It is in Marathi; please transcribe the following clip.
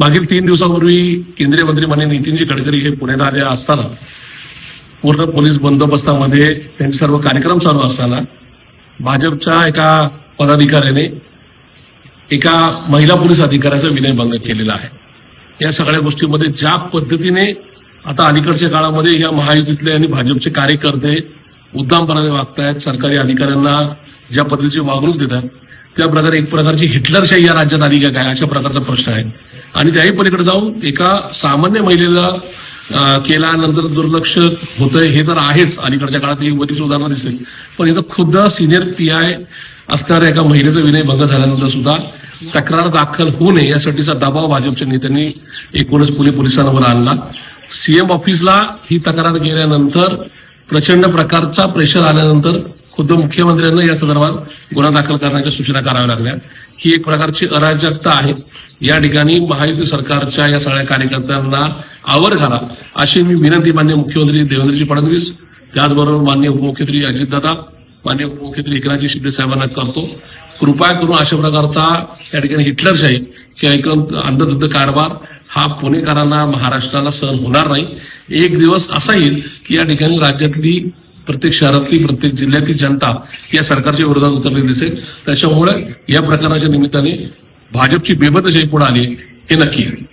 मागील तीन दिवसापूर्वी केंद्रीय मंत्री माननीय नितीनजी गडकरी हे पुण्यात आले असताना पूर्ण पोलीस बंदोबस्तामध्ये त्यांचे सर्व कार्यक्रम चालू असताना भाजपच्या एका पदाधिकाऱ्याने एका महिला पोलीस अधिकाऱ्याचा विनयभंग केलेला आहे. या सगळ्या गोष्टीमध्ये ज्या पद्धतीने आता अलीकडच्या काळामध्ये या महायुतीतले आणि भाजपचे कार्यकर्ते उद्दामपणाने वागतायत सरकारी अधिकाऱ्यांना ज्या पद्धतीची वागणूक देतात त्या प्रकारे एक प्रकारची हिटलरशाही या राज्यात आली काय? अशा प्रकारचा प्रश्न आहे. आणि त्याही पलीकडे जाऊन एका सामान्य महिलेला केल्यानंतर दुर्लक्ष होतंय हे तर आहेच. अलीकडच्या काळात ही युवतीची उदाहरणं दिसेल. पण इथं खुद्द सिनियर पी आय असणाऱ्या एका महिलेचा विनयभंग झाल्यानंतर सुद्धा तक्रार दाखल होऊ नये यासाठीचा दबाव भाजपच्या नेत्यांनी एकूणच पुणे पोलिसांवर आणला. सीएम ऑफिसला ही तक्रार गेल्यानंतर प्रचंड प्रकारचा प्रेशर आल्यानंतर खुद्द मुख्यमंत्र्यांना या संदर्भात गुन्हा दाखल करण्याच्या सूचना कराव्या लागल्या. ही एक प्रकारची अराजकता आहे. या ठिकाणी महायुती सरकारच्या या सगळ्या कार्यकर्त्यांना आवर घाला अशी मी विनंती मान्य मुख्यमंत्री देवेंद्रजी फडणवीस त्याचबरोबर मान्य उपमुख्यमंत्री अजितदादा मान्य उपमुख्यमंत्री एकनाथजी शिंदे साहेबांना करतो. कृपया करून अशा प्रकारचा या ठिकाणी हिटलरशाही किंवा एकदम अंधधुद्ध कारभार हा पुणेकरांना महाराष्ट्राला सहन होणार नाही. एक दिवस असा येईल की या ठिकाणी राज्यातली प्रत्येक शहरातली प्रत्येक जिल्ह्यातली जनता या सरकारच्या विरोधात उतरलेली दिसेल. त्याच्यामुळे या प्रकाराच्या निमित्ताने भाजपची बेबदशाही पुढे आली हे नक्की आहे.